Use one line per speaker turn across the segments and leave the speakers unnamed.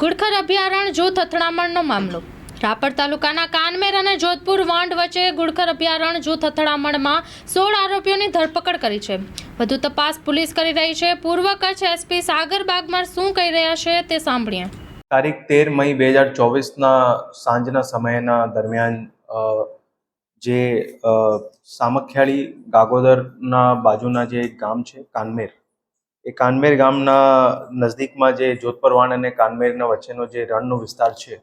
ગુડખર અભયારણ્ય જૂથ અથડામણનો મામલો. રાપર તાલુકાના કાનમેર અને જોધપુર વાંડ વચ્ચે ગુડખર અભયારણ્ય જૂથ અથડામણમાં સોળ આરોપીઓની ધરપકડ કરી છે. વધુ તપાસ પોલીસ કરી રહી છે. પૂર્વ કચ્છ એસપી સાગર બાગમાર શું કહી રહ્યા છે તે સાંભળીએ.
તારીખ તેર મઈ બે હજાર ચોવીસના સાંજના સમયના દરમિયાન જે સામખિયાળી ગાગોદરના બાજુના જે ગામ છે, કાનમેર એ કાનમેર ગામના નજદીકમાં જે જોધપરવાણ અને કાનમેરના વચ્ચેનો જે રણનો વિસ્તાર છે,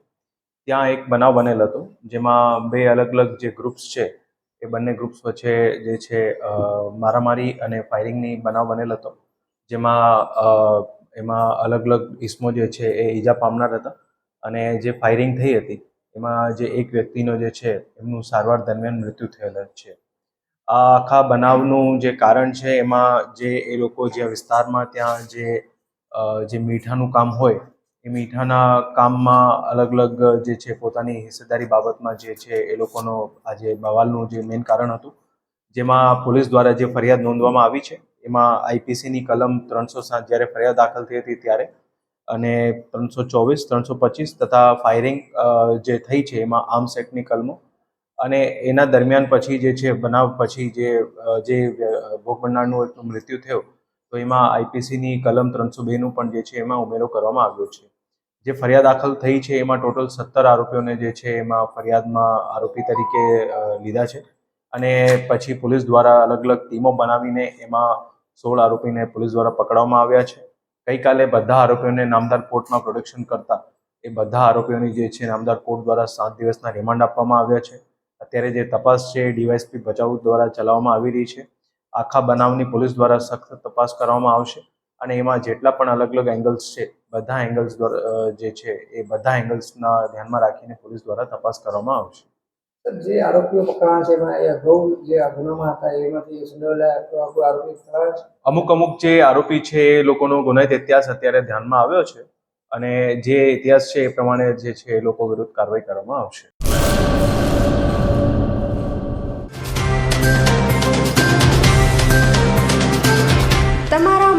ત્યાં એક બનાવ બનેલ હતો, જેમાં બે અલગ અલગ જે ગ્રુપ્સ છે, એ બંને ગ્રુપ્સ વચ્ચે જે છે મારામારી અને ફાયરિંગની બનાવ બનેલ હતો, જેમાં એમાં અલગ અલગ ઇસમો જે છે, એ ઈજા પામનાર હતા અને જે ફાયરિંગ થઈ હતી, એમાં જે એક વ્યક્તિનો જે છે, એમનું સારવાર દરમિયાન મૃત્યુ થયેલ છે. આ આખા બનાવનું જે કારણ છે, એમાં જે એ લોકો જે વિસ્તારમાં ત્યાં જે જે મીઠાનું કામ હોય, એ મીઠાના કામમાં અલગ અલગ જે છે, પોતાની હિસ્સેદારી બાબતમાં જે છે, એ લોકોનો આ જે બવાલનું જે મેઇન કારણ હતું. જેમાં પોલીસ દ્વારા જે ફરિયાદ નોંધવામાં આવી છે, એમાં આઈપીસીની કલમ ત્રણસો સાત જ્યારે ફરિયાદ દાખલ થઈ હતી ત્યારે, અને ત્રણસો ચોવીસ, ત્રણસો પચીસ તથા ફાયરિંગ જે થઈ છે, એમાં આર્મ્સ એક્ટની કલમો અને એના દરમિયાન પછી જે છે, બનાવ પછી જે જે ભોગ બનનારનું એકનું મૃત્યુ થયો, તો એમાં આઈપીસીની કલમ ત્રણસો બેનું પણ જે છે, એમાં ઉમેરો કરવામાં આવ્યો છે. જે ફરિયાદ દાખલ થઈ છે, એમાં ટોટલ સત્તર આરોપીઓને જે છે, એમાં ફરિયાદમાં આરોપી તરીકે લીધા છે. અને પછી પોલીસ દ્વારા અલગ અલગ ટીમો બનાવીને એમાં સોળ આરોપીને પોલીસ દ્વારા પકડવામાં આવ્યા છે. ગઈકાલે બધા આરોપીઓને નામદાર કોર્ટમાં પ્રોડક્શન કરતા એ બધા આરોપીઓની જે છે, નામદાર કોર્ટ દ્વારા સાત દિવસના રિમાન્ડ આપવામાં આવ્યા છે. અત્યારે જે તપાસ છે ડીવાયસપી ભચાઉ દ્વારા ચલાવવામાં આવી રહી છે. આખા બનાવની પોલીસ દ્વારા સખત તપાસ કરવામાં આવશે અને એમાં જેટલા પણ અલગ અલગ એંગલ્સ છે બધા એંગલ્સ દ્વારા જે છે એ બધા એંગલ્સના ધ્યાનમાં રાખીને પોલીસ દ્વારા તપાસ કરવામાં આવશે.
જે આરોપીઓ પકડાયા છે એમાં એ અગાઉ જે ગુનામાં હતા એમાંથી સંડોવાયેલા આરોપી પકડાયા છે?
અમુક અમુક જે આરોપી છે એ લોકોનો ગુનાહિત ઇતિહાસ અત્યારે ધ્યાનમાં આવ્યો છે અને જે ઇતિહાસ છે એ પ્રમાણે જે છે એ લોકો વિરુદ્ધ કાર્યવાહી કરવામાં આવશે.